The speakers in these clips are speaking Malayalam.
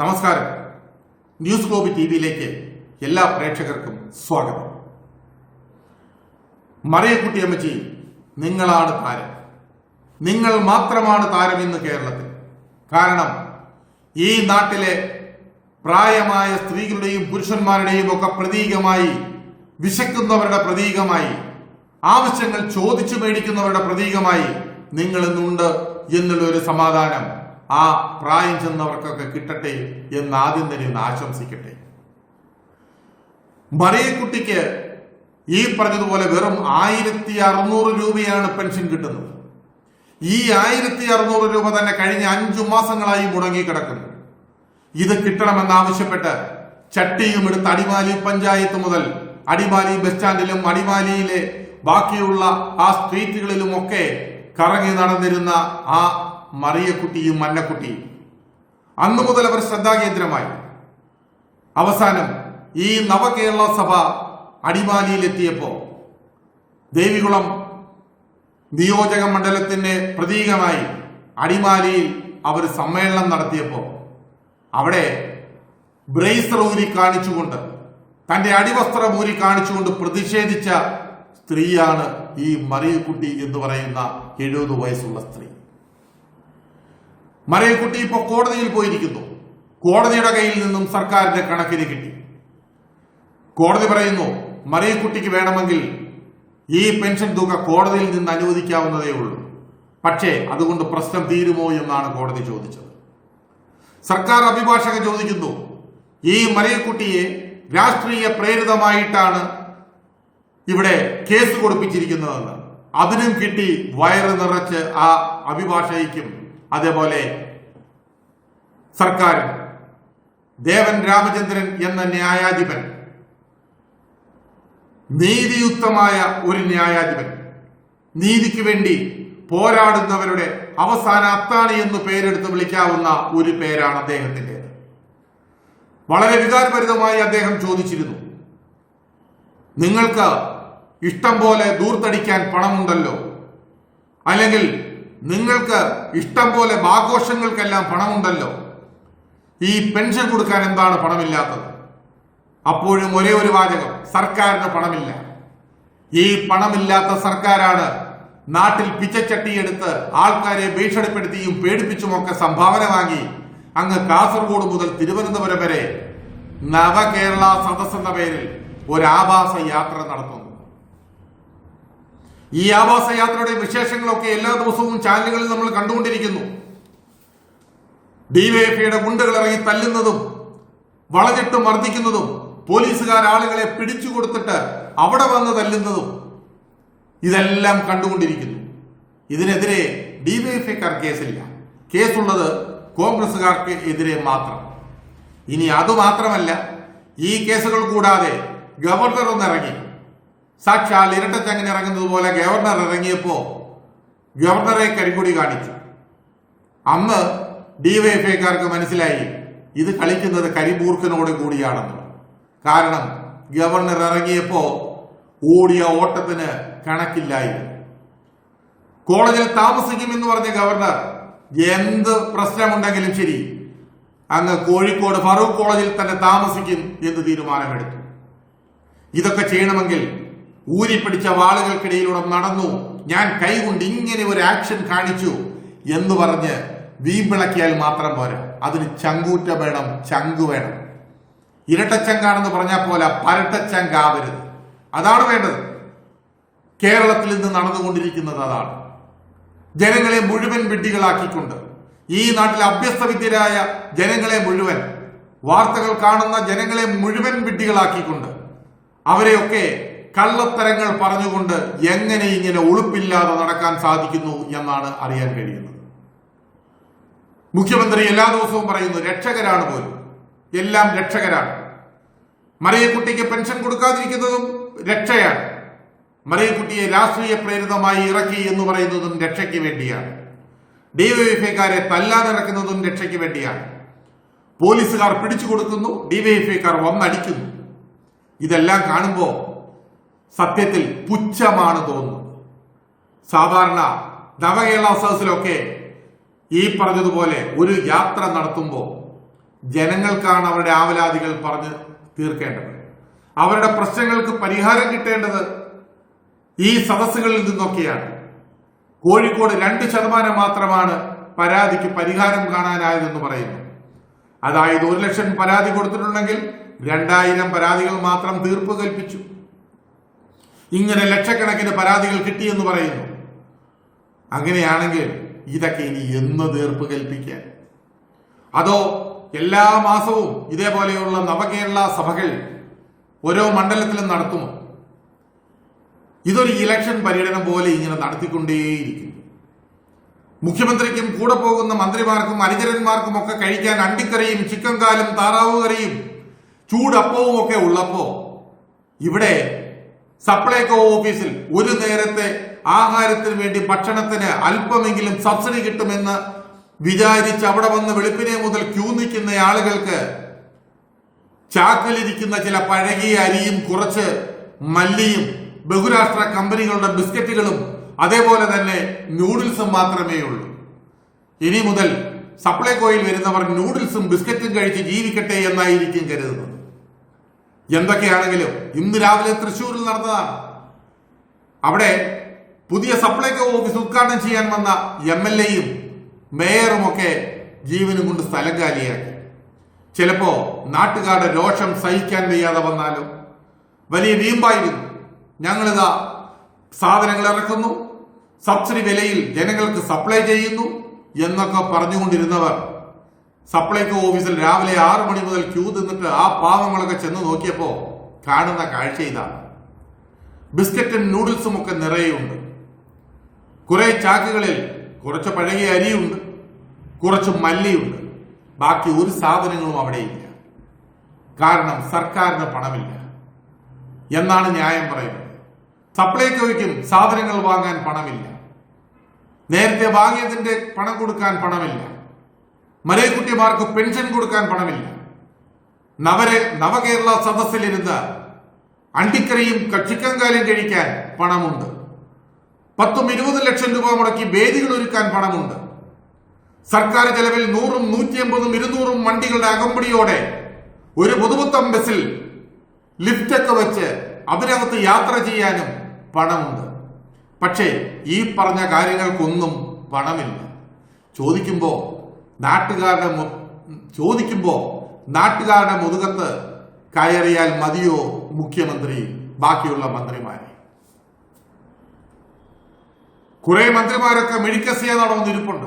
നമസ്കാരം. ന്യൂസ് ഗ്ലോബ് ടി വിയിലേക്ക് എല്ലാ പ്രേക്ഷകർക്കും സ്വാഗതം. മറിയക്കുട്ടി അമ്മച്ചി നിങ്ങളാണ് താരം. നിങ്ങൾ മാത്രമാണ് താരം ഇന്ന് കേരളത്തിൽ. കാരണം ഈ നാട്ടിലെ പ്രായമായ സ്ത്രീകളുടെയും പുരുഷന്മാരുടെയും ഒക്കെ പ്രതീകമായി വിശക്കുന്നവരുടെ പ്രതീകമായി ആവശ്യങ്ങൾ ചോദിച്ചു മേടിക്കുന്നവരുടെ പ്രതീകമായി എന്നുള്ള ഒരു സമാധാനം ആ പ്രായം ചെന്നവർക്കൊക്കെ കിട്ടട്ടെ എന്ന് ആദ്യം തന്നെ ഒന്ന് ആശംസിക്കട്ടെ. മറിയക്കുട്ടിക്ക് ഈ പറഞ്ഞതുപോലെ വെറും ആയിരത്തി അറുന്നൂറ് രൂപയാണ് പെൻഷൻ കിട്ടുന്നത്. ഈ ആയിരത്തി അറുന്നൂറ് രൂപ തന്നെ കഴിഞ്ഞ അഞ്ചു മാസങ്ങളായി മുടങ്ങിക്കിടക്കുന്നു ഇത് കിട്ടണമെന്നാവശ്യപ്പെട്ട് ചട്ടിയും എടുത്ത് അടിമാലി പഞ്ചായത്ത് മുതൽ അടിമാലി ബസ് സ്റ്റാൻഡിലും അടിമാലിയിലെ ബാക്കിയുള്ള ആ സ്ട്രീറ്റുകളിലും ഒക്കെ കറങ്ങി നടന്നിരുന്ന ആ മറിയക്കുട്ടിയും മന്നക്കുട്ടിയും അന്നു മുതൽ അവർ ശ്രദ്ധാകേന്ദ്രമായി. അവസാനം ഈ നവകേരള സഭ അടിമാലിയിലെത്തിയപ്പോൾ ദേവികുളം നിയോജക മണ്ഡലത്തിന്റെ പ്രതീകമായി അടിമാലിയിൽ അവർ സമ്മേളനം നടത്തിയപ്പോൾ അവിടെ ബ്രേസർ ഊരി കാണിച്ചുകൊണ്ട് തന്റെ അടിവസ്ത്രം ഊരി കാണിച്ചുകൊണ്ട് പ്രതിഷേധിച്ച സ്ത്രീയാണ് ഈ മറിയക്കുട്ടി എന്ന് പറയുന്ന എഴുപത് വയസ്സുള്ള സ്ത്രീ. മറിയക്കുട്ടി ഇപ്പോൾ കോടതിയിൽ പോയിരിക്കുന്നു. കോടതിയുടെ കയ്യിൽ നിന്നും സർക്കാരിന്റെ കണക്കിന് കിട്ടി. കോടതി പറയുന്നു മറിയക്കുട്ടിക്ക് വേണമെങ്കിൽ ഈ പെൻഷൻ തുക കോടതിയിൽ നിന്ന് അനുവദിക്കാവുന്നതേ ഉള്ളൂ. പക്ഷേ അതുകൊണ്ട് പ്രശ്നം തീരുമോ എന്നാണ് കോടതി ചോദിച്ചത്. സർക്കാർ അഭിഭാഷകൻ ചോദിക്കുന്നു ഈ മറിയക്കുട്ടിയെ രാഷ്ട്രീയ പ്രേരിതമായിട്ടാണ് ഇവിടെ കേസ് കൊടുപ്പിച്ചിരിക്കുന്നതെന്ന്. അതിനും കിട്ടി വയറ് നിറച്ച് ആ അഭിഭാഷകയ്ക്കും അതേപോലെ സർക്കാർ ദേവൻ രാമചന്ദ്രൻ എന്ന ന്യായാധിപൻ നീതിയുക്തമായ ഒരു ന്യായാധിപൻ നീതിക്ക് വേണ്ടി പോരാടുന്നവരുടെ അവസാന അത്താണി എന്ന് പേരെടുത്ത് വിളിക്കാവുന്ന ഒരു പേരാണ് അദ്ദേഹത്തിന്റെത്. വളരെ വികാരഭരിതമായി അദ്ദേഹം ചോദിച്ചിരുന്നു നിങ്ങൾക്ക് ഇഷ്ടം പോലെ ദൂർത്തടിക്കാൻ പണമുണ്ടല്ലോ? അല്ലെങ്കിൽ നിങ്ങൾക്ക് ഇഷ്ടം പോലെ ആഘോഷങ്ങൾക്കെല്ലാം പണമുണ്ടല്ലോ. ഈ പെൻഷൻ കൊടുക്കാൻ എന്താണ് പണമില്ലാത്തത്? അപ്പോഴും ഒരേ ഒരു വാചകം സർക്കാരിന് പണമില്ല. ഈ പണമില്ലാത്ത സർക്കാരാണ് നാട്ടിൽ പിച്ചച്ചട്ടിയെടുത്ത് ആൾക്കാരെ ഭീഷണിപ്പെടുത്തിയും പേടിപ്പിച്ചുമൊക്കെ സംഭാവന വാങ്ങി അങ്ങ് കാസർഗോഡ് മുതൽ തിരുവനന്തപുരം വരെ നവകേരള സദസ് എന്ന പേരിൽ ഒരു ആഭാസ യാത്ര നടത്തുന്നു. ഈ ആവാസ യാത്രയുടെ വിശേഷങ്ങളൊക്കെ എല്ലാ ദിവസവും ചാനലുകളിൽ നമ്മൾ കണ്ടുകൊണ്ടിരിക്കുന്നു. ഡിവൈഎഫ്ഐയുടെ ഗുണ്ടകൾ ഇറങ്ങി തല്ലുന്നതും വളഞ്ഞിട്ട് മർദ്ദിക്കുന്നതും പോലീസുകാർ ആളുകളെ പിടിച്ചു കൊടുത്തിട്ട് അവിടെ വന്ന് തല്ലുന്നതും ഇതെല്ലാം കണ്ടുകൊണ്ടിരിക്കുന്നു. ഇതിനെതിരെ ഡിവൈഎഫ്ഐക്കാർ കേസില്ല കേസുള്ളത് കോൺഗ്രസുകാർക്ക് എതിരെ മാത്രം. ഇനി അതുമാത്രമല്ല ഈ കേസുകൾ കൂടാതെ ഗവർണർ ഒന്ന് ഇറങ്ങി സാക്ഷാൽ ഇരട്ടച്ചങ്ങനെ ഇറങ്ങുന്നത് പോലെ ഗവർണർ ഇറങ്ങിയപ്പോ ഗവർണറെ കരിങ്കൊടി കാണിച്ചു. അന്ന് ഡിവൈഎഫ്ഐക്കാർക്ക് മനസ്സിലായി ഇത് കളിക്കുന്നത് കരിമൂർഖനോട് കൂടിയാണെന്ന്. കാരണം ഗവർണർ ഇറങ്ങിയപ്പോ ഓടിയ ഓട്ടത്തിന് കണക്കില്ലായിരുന്നു. കോളേജിൽ താമസിക്കുമെന്ന് പറഞ്ഞ ഗവർണർ എന്ത് പ്രശ്നമുണ്ടെങ്കിലും ശരി അങ്ങ് കോഴിക്കോട് ഫറൂഖ് കോളേജിൽ തന്നെ താമസിക്കും എന്ന് തീരുമാനമെടുത്തു. ഇതൊക്കെ ചെയ്യണമെങ്കിൽ ഊരിപ്പിടിച്ച വാളുകൾക്കിടയിലൂടെ നടന്നു. ഞാൻ കൈകൊണ്ട് ഇങ്ങനെ ഒരു ആക്ഷൻ കാണിച്ചു എന്ന് പറഞ്ഞ് വീമ്പിളക്കിയാൽ മാത്രം പോരാ. അതിന് ചങ്കൂറ്റ വേണം ചങ്കു വേണം. ഇരട്ടച്ചങ്കാണെന്ന് പറഞ്ഞാൽ പോലെ പരട്ടച്ചങ്കാവരുത്. അതാണ് വേണ്ടത്. കേരളത്തിൽ ഇന്ന് നടന്നുകൊണ്ടിരിക്കുന്നത് അതാണ്. ജനങ്ങളെ മുഴുവൻ വിഡ്ഢികളാക്കിക്കൊണ്ട് ഈ നാട്ടിലെ അഭ്യസ്തവിദ്യരായ ജനങ്ങളെ മുഴുവൻ വാർത്തകൾ കാണുന്ന ജനങ്ങളെ മുഴുവൻ വിഡ്ഢികളാക്കിക്കൊണ്ട് അവരെയൊക്കെ കള്ളത്തരങ്ങൾ പറഞ്ഞുകൊണ്ട് എങ്ങനെ ഇങ്ങനെ ഉളുപ്പില്ലാതെ നടക്കാൻ സാധിക്കുന്നു എന്നാണ് അറിയാൻ കഴിയുന്നത്. മുഖ്യമന്ത്രി എല്ലാ ദിവസവും പറയുന്നു രക്ഷകരാണ് പോലും. എല്ലാം രക്ഷകരാണ്. മറിയക്കുട്ടിക്ക് പെൻഷൻ കൊടുക്കാതിരിക്കുന്നതും രക്ഷയാണ്. മറിയക്കുട്ടിയെ രാഷ്ട്രീയ പ്രേരിതമായി ഇറക്കി എന്ന് പറയുന്നതും രക്ഷയ്ക്ക് വേണ്ടിയാണ്. ഡിവൈഎഫ്ഐക്കാരെ തല്ലാനിറക്കുന്നതും രക്ഷയ്ക്ക് വേണ്ടിയാണ്. പോലീസുകാർ പിടിച്ചു കൊടുക്കുന്നു ഡിവൈഎഫ്ഐക്കാർ വന്നടിക്കുന്നു. ഇതെല്ലാം കാണുമ്പോൾ സത്യത്തിൽ പുച്ഛമാണ് തോന്നുന്നത്. സാധാരണ നവകേരള സദസ്സിലൊക്കെ ഈ പറഞ്ഞതുപോലെ ഒരു യാത്ര നടത്തുമ്പോൾ ജനങ്ങൾക്കാണ് അവരുടെ ആവലാതികൾ പറഞ്ഞ് തീർക്കേണ്ടത്. അവരുടെ പ്രശ്നങ്ങൾക്ക് പരിഹാരം കിട്ടേണ്ടത് ഈ സദസ്സുകളിൽ നിന്നൊക്കെയാണ്. കോഴിക്കോട് രണ്ട് ശതമാനം മാത്രമാണ് പരാതിക്ക് പരിഹാരം കാണാനായതെന്ന് പറയുന്നു. അതായത് ഒരു ലക്ഷം പരാതി കൊടുത്തിട്ടുണ്ടെങ്കിൽ രണ്ടായിരം പരാതികൾ മാത്രം തീർപ്പ് കൽപ്പിച്ചു. ഇങ്ങനെ ലക്ഷക്കണക്കിന് പരാതികൾ കിട്ടിയെന്ന് പറയുന്നു. അങ്ങനെയാണെങ്കിൽ ഇതൊക്കെ ഇനി എന്ന് തീർപ്പ് കൽപ്പിക്കാൻ? അതോ എല്ലാ മാസവും ഇതേപോലെയുള്ള നവകേരള സഭകൾ ഓരോ മണ്ഡലത്തിലും നടത്തുമോ? ഇതൊരു ഇലക്ഷൻ പര്യടനം പോലെ ഇങ്ങനെ നടത്തിക്കൊണ്ടേയിരിക്കുന്നു. മുഖ്യമന്ത്രിക്കും കൂടെ പോകുന്ന മന്ത്രിമാർക്കും അനുചരന്മാർക്കും ഒക്കെ കഴിക്കാൻ അണ്ടിക്കറിയും ചിക്കൻ കാലും താറാവ് കറിയും ചൂടപ്പവും ഒക്കെ ഉള്ളപ്പോ ഇവിടെ സപ്ലൈകോ ഓഫീസിൽ ഒരു നേരത്തെ ആഹാരത്തിന് വേണ്ടി ഭക്ഷണത്തിന് അല്പമെങ്കിലും സബ്സിഡി കിട്ടുമെന്ന് വിചാരിച്ച് അവിടെ വന്ന് വെളുപ്പിനെ മുതൽ ക്യൂ നിൽക്കുന്ന ആളുകൾക്ക് ചാക്കിലിരിക്കുന്ന ചില പഴകിയ അരിയും കുറച്ച് മല്ലിയും ബഹുരാഷ്ട്ര കമ്പനികളുടെ ബിസ്ക്കറ്റുകളും അതേപോലെ തന്നെ നൂഡിൽസും മാത്രമേ ഉള്ളൂ. ഇനി മുതൽ സപ്ലൈകോയിൽ വരുന്നവർ നൂഡിൽസും ബിസ്ക്കറ്റും കഴിച്ച് ജീവിക്കട്ടെ എന്നായിരിക്കും കരുതുന്നത്. എന്തൊക്കെയാണെങ്കിലും ഇന്ന് രാവിലെ തൃശ്ശൂരിൽ നടന്നതാണ്. അവിടെ പുതിയ സപ്ലൈകോ ഓഫീസ് ഉദ്ഘാടനം ചെയ്യാൻ വന്ന എം എൽ എയും മേയറും ഒക്കെ ജീവനും കൊണ്ട് സ്ഥലം കാലിയാക്കി. ചിലപ്പോ നാട്ടുകാരുടെ രോഷം സഹിക്കാൻ വയ്യാതെ വന്നാലും വലിയ വീമ്പായിരുന്നു. ഞങ്ങളിതാ സാധനങ്ങൾ ഇറക്കുന്നു സബ്സിഡി വിലയിൽ ജനങ്ങൾക്ക് സപ്ലൈ ചെയ്യുന്നു എന്നൊക്കെ പറഞ്ഞുകൊണ്ടിരുന്നവർ സപ്ലൈകോ ഓഫീസിൽ രാവിലെ ആറു മണി മുതൽ ക്യൂ നിന്നിട്ട് ആ പാവങ്ങളൊക്കെ ചെന്ന് നോക്കിയപ്പോ കാണുന്ന കാഴ്ച ഇതാണ്. ബിസ്ക്കറ്റും നൂഡിൽസും ഒക്കെ നിറയുണ്ട്. കുറെ ചാക്കുകളിൽ കുറച്ച് പഴകിയ അരിയുണ്ട് കുറച്ച് മല്ലിയുണ്ട്. ബാക്കി ഒരു സാധനങ്ങളും അവിടെയില്ല കാരണം സർക്കാരിന് പണമില്ല. എന്നാണ് ന്യായം പറയുന്നത്. സപ്ലൈകോയ്ക്കും സാധനങ്ങൾ വാങ്ങാൻ പണമില്ല. നേരത്തെ വാങ്ങിയതിന്റെ പണം കൊടുക്കാൻ പണമില്ല. മരേക്കുട്ടിമാർക്ക് പെൻഷൻ കൊടുക്കാൻ പണമില്ല. നവരെ നവകേരള സദസ്സിലിരുന്ന് അണ്ടിക്കറിയും കക്ഷിക്കങ്കാലും കഴിക്കാൻ പണമുണ്ട്. പത്തും ഇരുപത് ലക്ഷം രൂപ മുടക്കി വേദികൾ ഒരുക്കാൻ പണമുണ്ട്. സർക്കാർ ചെലവിൽ നൂറും നൂറ്റി അമ്പതും ഇരുന്നൂറും വണ്ടികളുടെ അകമ്പടിയോടെ ഒരു പുതുപുത്തം ബസ്സിൽ ലിഫ്റ്റൊക്കെ വെച്ച് അതിനകത്ത് യാത്ര ചെയ്യാനും പണമുണ്ട്. പക്ഷേ ഈ പറഞ്ഞ കാര്യങ്ങൾക്കൊന്നും പണമില്ല. ചോദിക്കുമ്പോ നാട്ടുകാരുടെ ചോദിക്കുമ്പോൾ ചോദിക്കുമ്പോ നാട്ടുകാരുടെ മുതുകത്ത് കയറിയാൽ മതിയോ മുഖ്യമന്ത്രി ബാക്കിയുള്ള മന്ത്രിമാരെ? കുറെ മന്ത്രിമാരൊക്കെ മെഡിക്കസിയ നടന്നിരിപ്പുണ്ട്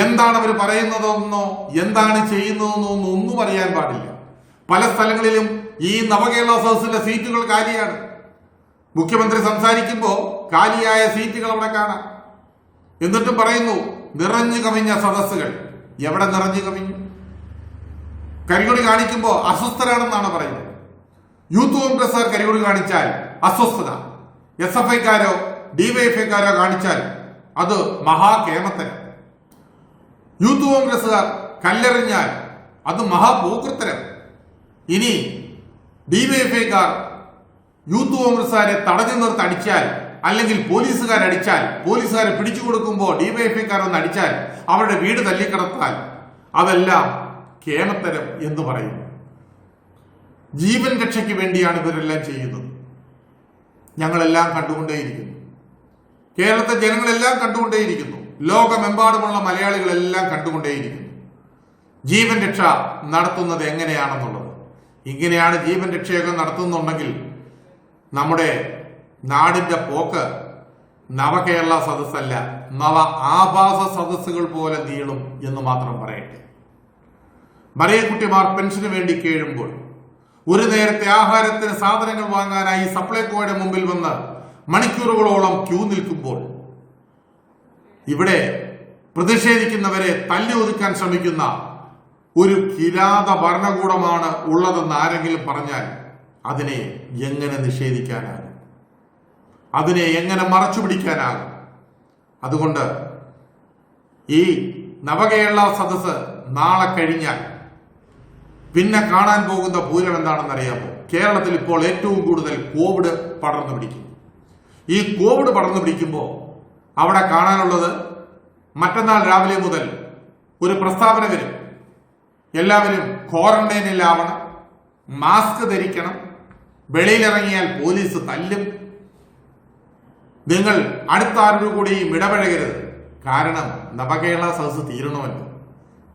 എന്താണ് അവർ പറയുന്നതെന്നോ എന്താണ് ചെയ്യുന്നതെന്നോ ഒന്നും അറിയാൻ പാടില്ല. പല സ്ഥലങ്ങളിലും ഈ നവകേരള സദസ്സിന്റെ സീറ്റുകൾ കാലിയാണ്. മുഖ്യമന്ത്രി സംസാരിക്കുമ്പോൾ കാലിയായ സീറ്റുകൾ അവിടെ കാണാം. എന്നിട്ടും പറയുന്നു നിറഞ്ഞു കവിഞ്ഞ സദസ്സുകൾ. എവിടെ നിറഞ്ഞു കവിഞ്ഞു? കരികൊടി കാണിക്കുമ്പോൾ അസ്വസ്ഥരാണെന്നാണ് പറയുന്നത്? യൂത്ത് കോൺഗ്രസ്സുകാർ കരികൊടി കാണിച്ചാൽ അസ്വസ്ഥത. എസ് എഫ് ഐക്കാരോ ഡിവൈഎഫ്ഐക്കാരോ കാണിച്ചാൽ അത് മഹാകേമത്തരം. യൂത്ത് കോൺഗ്രസ്സുകാർ കല്ലെറിഞ്ഞാൽ അത് മഹാപോകൃത്തരം ഇനി ഡിവൈഎഫ്ഐക്കാർ യൂത്ത് കോൺഗ്രസ്സുകാരെ തടഞ്ഞു നിർത്തി അടിച്ചാൽ അല്ലെങ്കിൽ പോലീസുകാർ അടിച്ചാൽ പോലീസുകാരെ പിടിച്ചു കൊടുക്കുമ്പോൾ ഡിവൈഎഫ്ഐക്കാർ ഒന്ന് അടിച്ചാൽ അവരുടെ വീട് തല്ലിക്കിടത്താൽ അതെല്ലാം കേമത്തരം എന്ന് പറയുന്നു ജീവൻ രക്ഷയ്ക്ക് വേണ്ടിയാണ് ഇവരെല്ലാം ചെയ്യുന്നത്. ഞങ്ങളെല്ലാം കണ്ടുകൊണ്ടേയിരിക്കുന്നു. കേരളത്തെ ജനങ്ങളെല്ലാം കണ്ടുകൊണ്ടേയിരിക്കുന്നു. ലോകമെമ്പാടുമുള്ള മലയാളികളെല്ലാം കണ്ടുകൊണ്ടേയിരിക്കുന്നു. ജീവൻ രക്ഷ നടത്തുന്നത് എങ്ങനെയാണെന്നുള്ളത്. ഇങ്ങനെയാണ് ജീവൻ രക്ഷയൊക്കെ നടത്തുന്നുണ്ടെങ്കിൽ നമ്മുടെ നാടിന്റെ പോക്ക് നവകേരള സദസ്സല്ല നവ ആഭാസ സദസ്സുകൾ പോലെ നീളും എന്ന് മാത്രം പറയട്ടെ. മറിയക്കുട്ടിമാർ പെൻഷന് വേണ്ടി കേഴുമ്പോൾ ഒരു നേരത്തെ ആഹാരത്തിന് സാധനങ്ങൾ വാങ്ങാനായി സപ്ലൈകോയുടെ മുമ്പിൽ വന്ന് മണിക്കൂറുകളോളം ക്യൂ നിൽക്കുമ്പോൾ ഇവിടെ പ്രതിഷേധിക്കുന്നവരെ തല്ലി ഒതുക്കാൻ ശ്രമിക്കുന്ന ഒരു കിരാത ഭരണകൂടമാണ് ഉള്ളതെന്ന് ആരെങ്കിലും പറഞ്ഞാൽ അതിനെ എങ്ങനെ നിഷേധിക്കാനാകും? അതിനെ എങ്ങനെ മറച്ചു പിടിക്കാനാകും? അതുകൊണ്ട് ഈ നവകേരള സദസ് നാളെ കഴിഞ്ഞാൽ പിന്നെ കാണാൻ പോകുന്ന പൂരം എന്താണെന്നറിയാമോ? കേരളത്തിൽ ഇപ്പോൾ ഏറ്റവും കൂടുതൽ കോവിഡ് പടർന്നു പിടിക്കും. ഈ കോവിഡ് പടർന്നു പിടിക്കുമ്പോൾ അവിടെ കാണാനുള്ളത് മറ്റന്നാൾ രാവിലെ മുതൽ ഒരു പ്രസ്താവന വരും. എല്ലാവരും ക്വാറന്റൈനിലാവണം മാസ്ക് ധരിക്കണം വെളിയിലിറങ്ങിയാൽ പോലീസ് തല്ലും നിങ്ങൾ അടുത്ത ആരുടെ കൂടിയും ഇടപഴകരുത്. കാരണം നവകേരള സദസ് തീരണമല്ലോ.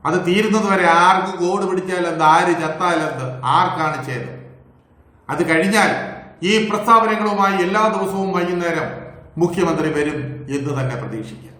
അത് തീരുന്നത് വരെ ആർക്ക് കോട് പിടിച്ചാൽ എന്ത് ആര് ചത്താൽ എന്ത് ആർക്കാണ് ചെയ്തത് അത് കഴിഞ്ഞാൽ ഈ പ്രസ്താവനകളുമായി എല്ലാ ദിവസവും വൈകുന്നേരം മുഖ്യമന്ത്രി വരും എന്ന് തന്നെ പ്രതീക്ഷിക്കാം.